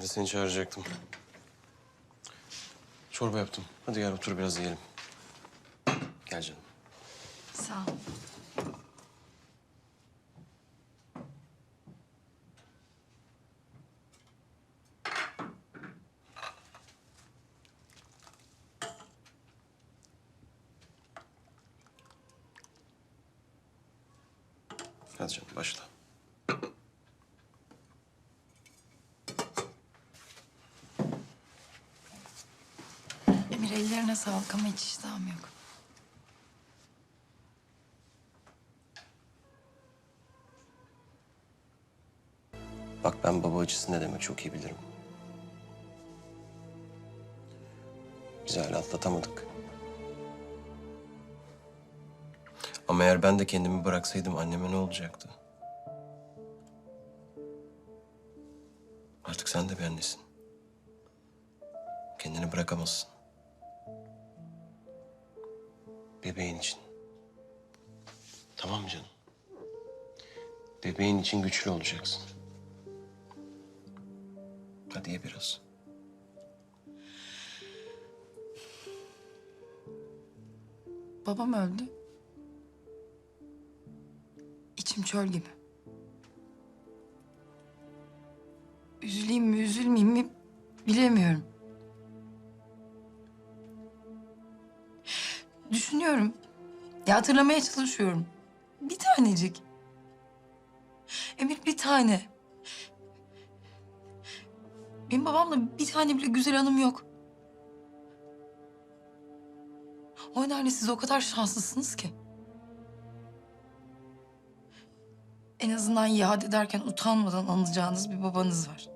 de seni çağıracaktım. Çorba yaptım. Hadi gel otur biraz yiyelim. Gel canım. Sağ ol. Hadi canım başla. Emir ellerine sağlık ama hiç iştahım yok. Bak ben baba acısı ne demek çok iyi bilirim. Biz hala atlatamadık. Ama eğer ben de kendimi bıraksaydım anneme ne olacaktı? Artık sen de bir annesin. Kendini bırakamazsın. Bebeğin için. Tamam mı canım? Bebeğin için güçlü olacaksın. Hadi ye biraz. Babam öldü. İçim çöl gibi. Üzüleyim mi, üzülmeyeyim mi bilemiyorum. Düşünüyorum. Ya hatırlamaya çalışıyorum. Bir tanecik. Emir bir tane. Benim babamla bir tane bile güzel anım yok. O nedenle siz o kadar şanslısınız ki. En azından yad ederken utanmadan anacağınız bir babanız var.